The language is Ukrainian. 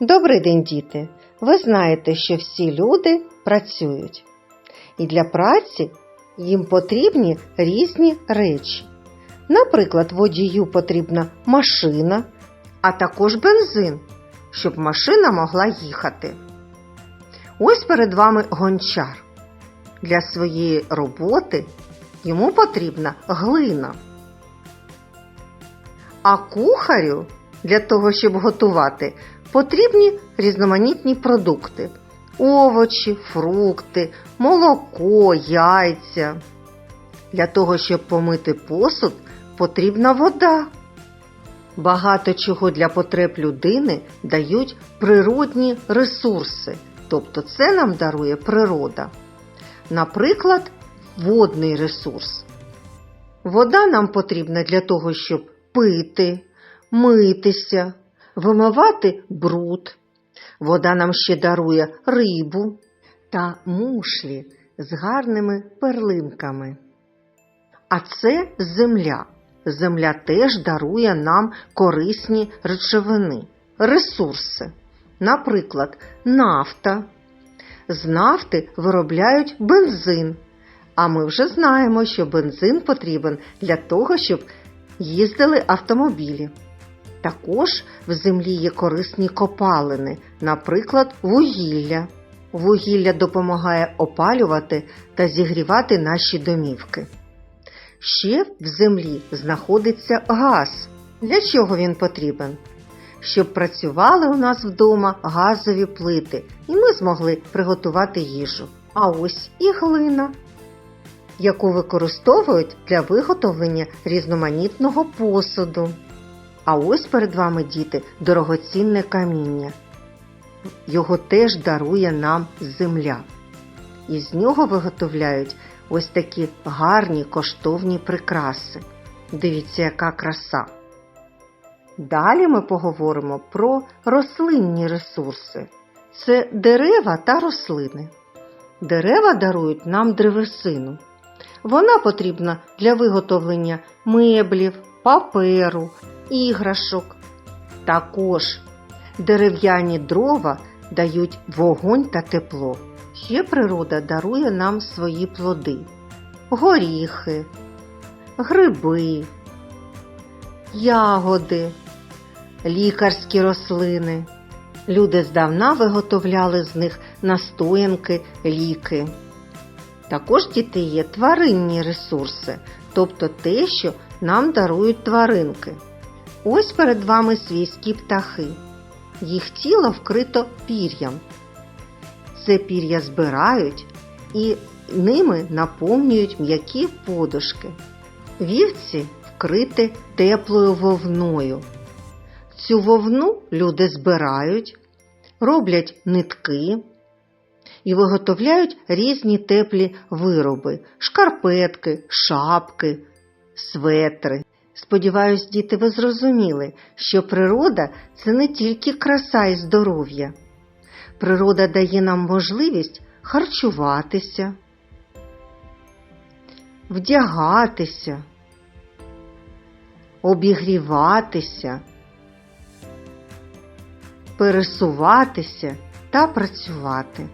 Добрий день, діти! Ви знаєте, що всі люди працюють. І для праці їм потрібні різні речі. Наприклад, водію потрібна машина, а також бензин, щоб машина могла їхати. Ось перед вами гончар. Для своєї роботи йому потрібна глина. А кухарю для того, щоб готувати, потрібні різноманітні продукти: овочі, фрукти, молоко, яйця. Для того, щоб помити посуд, потрібна вода. Багато чого для потреб людини дають природні ресурси, тобто це нам дарує природа. Наприклад, водний ресурс. Вода нам потрібна для того, щоб пити, митися, вимивати бруд. Вода нам ще дарує рибу та мушлі з гарними перлинками. А це земля. Земля теж дарує нам корисні речовини, ресурси. Наприклад, нафта. З нафти виробляють бензин. А ми вже знаємо, що бензин потрібен для того, щоб їздили автомобілі. Також в землі є корисні копалини, наприклад, вугілля. Вугілля допомагає опалювати та зігрівати наші домівки. Ще в землі знаходиться газ. Для чого він потрібен? Щоб працювали у нас вдома газові плити, і ми змогли приготувати їжу. А ось і глина, яку використовують для виготовлення різноманітного посуду. А ось перед вами, діти, дорогоцінне каміння. Його теж дарує нам земля. Із нього виготовляють ось такі гарні коштовні прикраси. Дивіться, яка краса. Далі ми поговоримо про рослинні ресурси. Це дерева та рослини. Дерева дарують нам древесину. Вона потрібна для виготовлення меблів, паперу, іграшок. Також дерев'яні дрова дають вогонь та тепло. Ще природа дарує нам свої плоди: горіхи, гриби, ягоди, лікарські рослини. Люди здавна виготовляли з них настоянки, ліки. Також діти є тваринні ресурси, тобто те, що нам дарують тваринки. Ось перед вами свійські птахи. Їх тіло вкрито пір'ям. Це пір'я збирають і ними наповнюють м'які подушки. Вівці вкриті теплою вовною. Цю вовну люди збирають, роблять нитки і виготовляють різні теплі вироби шкарпетки, шапки, светри. Сподіваюсь, діти, ви зрозуміли, що природа це не тільки краса і здоров'я. Природа дає нам можливість харчуватися, вдягатися, обігріватися, пересуватися та працювати.